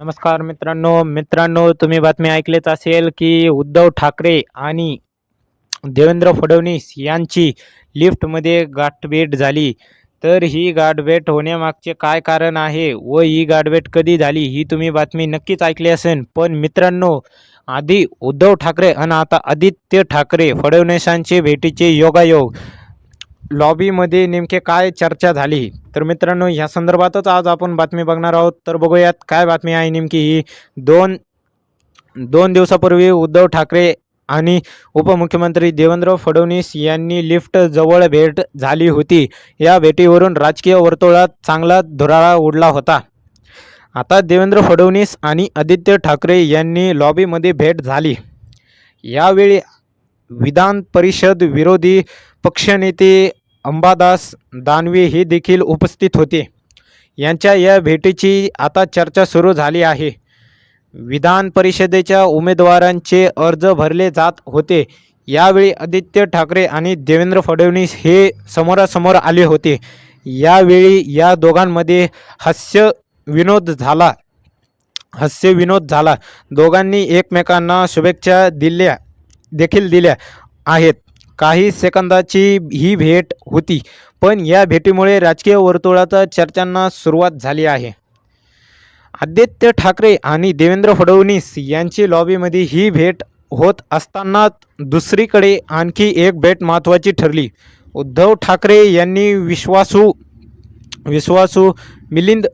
नमस्कार मित्रांनो. मित्रांनो तुम्ही बातमी ऐकलेच असेल की उद्धव ठाकरे आणि देवेंद्र फडणवीस यांची लिफ्टमध्ये गाठभेट झाली. तर ही गाठभेट होण्यामागचे काय कारण आहे व ही गाठभेट कधी झाली ही तुम्ही बातमी नक्कीच ऐकली असेल. पण मित्रांनो आधी उद्धव ठाकरे आणि आता आदित्य ठाकरे फडणवीसांचे भेटीचे योगायोग लॉबीमध्ये नेमके काय चर्चा झाली? तर मित्रांनो ह्या संदर्भातच आज आपण बातमी बघणार आहोत. तर बघूयात काय बातमी आहे नेमकी ही? दोन दोन दिवसापूर्वी उद्धव ठाकरे आणि उपमुख्यमंत्री देवेंद्र फडणवीस यांनी लिफ्ट जवळ भेट झाली होती. या भेटीवरून राजकीय वर्तुळात चांगला धुराळा उडला होता. आता देवेंद्र फडणवीस आणि आदित्य ठाकरे यांनी लॉबीमध्ये भेट झाली. यावेळी विधान परिषद विरोधी पक्षनेते अंबादास दानवे हे देखील उपस्थित होते. यांच्या या भेटीची आता चर्चा सुरू झाली आहे. विधान परिषदेच्या उमेदवारांचे अर्ज भरले जात होते. यावेळी आदित्य ठाकरे आणि देवेंद्र फडणवीस हे समोरासमोर आले होते. यावेळी या दोघांमध्ये हास्य विनोद झाला. हास्य विनोद झाला. दोघांनी एकमेकांना शुभेच्छा दिल्या. देखील दिल्या आहेत. काही सेकंदाची ही भेट होती पण या भेटीमुळे राजकीय वर्तुळात चर्चांना सुरुवात झाली आहे. आदित्य ठाकरे आणि देवेंद्र फडणवीस यांची लॉबीमध्ये ही भेट होत असताना दुसरीकडे आणखी एक भेट महत्त्वाची ठरली. उद्धव ठाकरे यांनी विश्वासू विश्वासू मिलिंद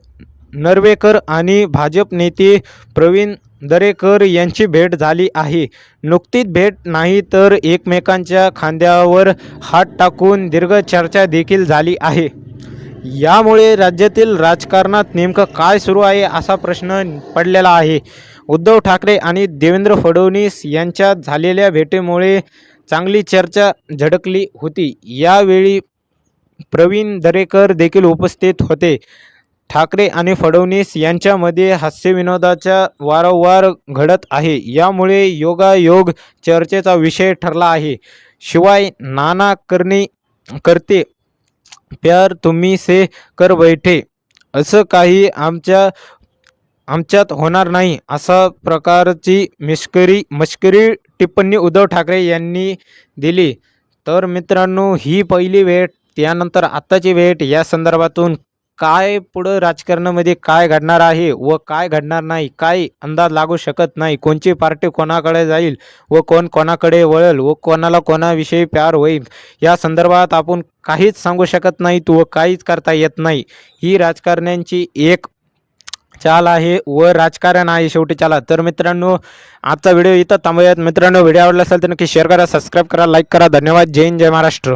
नरवेकर आणि भाजप नेते प्रवीण दरेकर यांची भेट झाली आहे. नुकतीच भेट नाही तर एकमेकांच्या खांद्यावर हात टाकून दीर्घ चर्चा देखील झाली आहे. यामुळे राज्यातील राजकारणात नेमकं काय सुरू आहे असा प्रश्न पडलेला आहे. उद्धव ठाकरे आणि देवेंद्र फडणवीस यांच्यात झालेल्या भेटीमुळे चांगली चर्चा झडकली होती. यावेळी प्रवीण दरेकर देखील उपस्थित होते. ठाकरे आणि फडणवीस यांच्यामध्ये हास्यविनोदाच्या वारंवार घडत आहे. यामुळे योगायोग चर्चेचा विषय ठरला आहे. शिवाय नाना करणे करते प्यार तुम्ही से कर बैठे असं काही आमच्या आमच्यात होणार नाही असा प्रकारची मिश्करी मश्करी टिप्पणी उद्धव ठाकरे यांनी दिली. तर मित्रांनो ही पहिली भेट त्यानंतर आत्ताची भेट या संदर्भातून काय पुढं राजकारणामध्ये काय घडणार आहे व काय घडणार नाही काय अंदाज लागू शकत नाही कोणची पार्टी कोणाकडे जाईल व कोण कोणाकडे वळेल व कोणाला कोणाविषयी प्यार होईल या संदर्भात आपण काहीच सांगू शकत नाहीत व काहीच करता येत नाही. ही राजकारण्यांची एक चाल आहे व राजकारण आहे शेवटी चाला. तर मित्रांनो आजचा व्हिडिओ इथं थांबूयात. मित्रांनो व्हिडिओ आवडला असेल तर नक्की शेअर करा सबस्क्राईब करा लाईक करा. धन्यवाद. जय हिंद जय महाराष्ट्र.